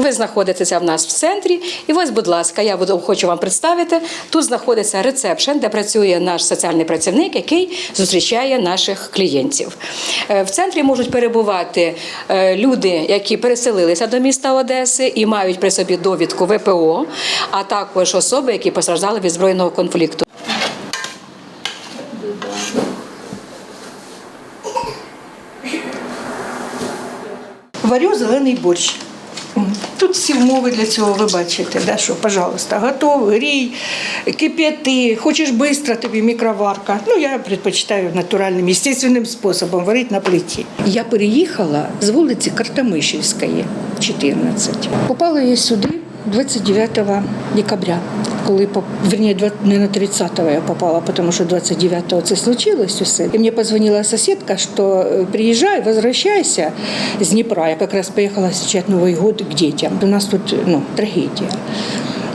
Ви знаходитеся в нас в центрі, і ось, будь ласка, я буду хочу вам представити. Тут знаходиться рецепшн, де працює наш соціальний працівник, який зустрічає наших клієнтів. Е, В центрі можуть перебувати е, люди, які переселилися до міста Одеси і мають при собі довідку ВПО, а також особи, які постраждали від збройного конфлікту. Варю зелений борщ. Тут всі умови для цього ви бачите, да, що, пожалуйста, готовий, грій, кип'яти, хочеш швидко, тобі мікроварка. Ну, я предпочитаю натуральним, естественним способом варити на плиті. Я переїхала з вулиці Картамишівської, 14. Попала я сюди 29 декабря, коли поп- верні, два- не на 30-го я попала, тому що 29-го це случилось усе. І мені позвонила сусідка, що е, приїжджай, возвращайся з Дніпра. Я якраз поїхала зустрічати Новий год к дітям. У нас тут ну, трагедія.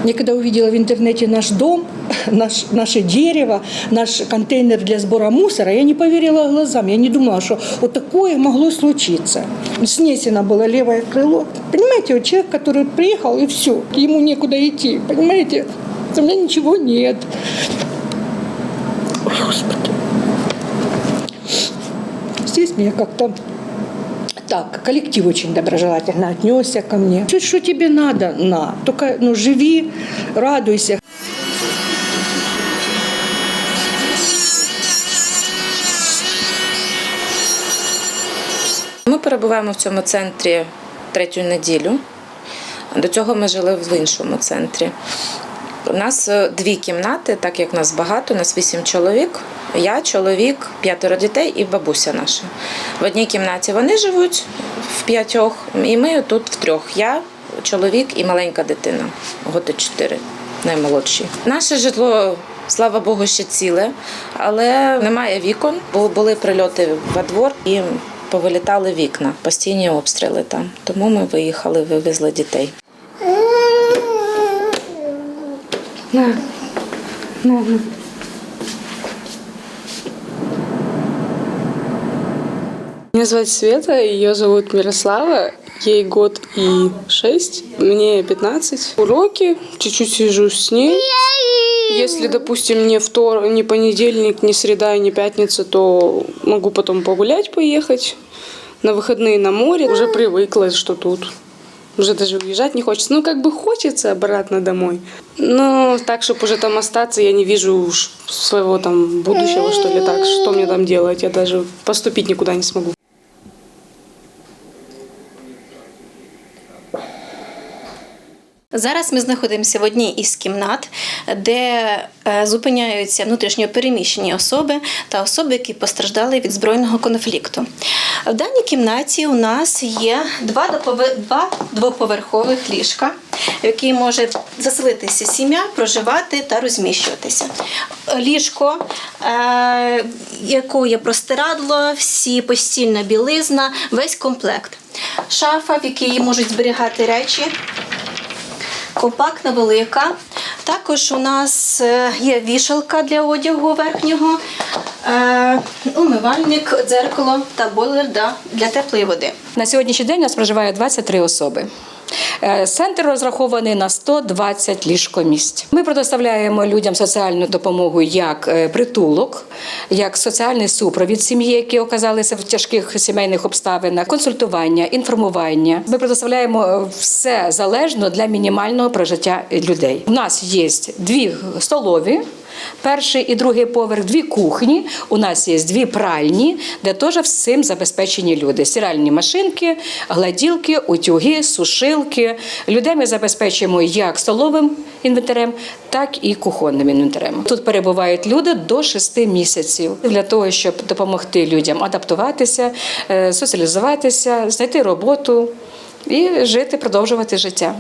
Я когда увидела в интернете наш дом, наш, наше дерево, наш контейнер для сбора мусора, я не поверила глазам. Я не думала, что вот такое могло случиться. Снесено было левое крыло. Понимаете, вот человек, который приехал, и все, ему некуда идти. Понимаете, У меня ничего нет. Ой, Господи. Здесь меня как-то так, коллектив очень доброжелательно отнесся ко мне. Что, что тебе надо? На. Только ну, живи, радуйся. Ми перебуваємо в цьому центрі третю неділю. До цього ми жили в іншому центрі. У нас е, дві кімнати, так як нас багато, у нас вісім чоловік. Я, чоловік, п'ятеро дітей і бабуся наша. В одній кімнаті вони живуть в п'ятьох, і ми тут втрьох. Я, чоловік і маленька дитина, годи чотири, наймолодші. Наше житло, слава Богу, ще ціле, але немає вікон, бо були прильоти во двор і повилітали вікна, постійні обстріли там. Тому ми виїхали, вивезли дітей. На. На, на. Меня зовут Света, ее зовут Мирослава, ей год и шесть, мне 15. Уроки, чуть-чуть сижу с ней. Если, допустим, не вторник, не понедельник, не среда и не пятница, то могу потом погулять, поехать. На выходные на море. Уже привыкла, что тут. Уже даже уезжать не хочется. Ну, как бы хочется обратно домой. Но так, чтобы уже там остаться, я не вижу уж своего там будущего, что ли, так. Что мне там делать? Я даже поступить никуда не смогу. Зараз ми знаходимося в одній із кімнат, де е, зупиняються внутрішньо переміщені особи та особи, які постраждали від збройного конфлікту. В даній кімнаті у нас є два, двоповерхових ліжка, в які може заселитися сім'я, проживати та розміщуватися. Ліжко, е, якого є простирадло, всі постільна білизна, весь комплект. Шафа, в якій можуть зберігати речі компактна, велика. Також у нас е, є вішалка для одягу верхнього, е, умивальник, дзеркало та бойлер для теплої води. На сьогоднішній день у нас проживає 23 особи. Е, Центр розрахований на 120 ліжкомісць. Ми предоставляємо людям соціальну допомогу як е, притулок, як соціальний супровід сім'ї, які оказалися в тяжких сімейних обставинах, консультування, інформування. Ми предоставляємо е, все залежно для мінімального прожиття людей. У нас є дві столові. Перший і другий поверх, дві кухні. У нас є дві пральні, де теж всім забезпечені люди. Стиральні машинки, гладілки, утюги, сушилки. Людей ми забезпечуємо як столовим інвентарем, так і кухонним інвентарем. Тут перебувають люди до 6 місяців для того, щоб допомогти людям адаптуватися, е, соціалізуватися, знайти роботу і жити, продовжувати життя.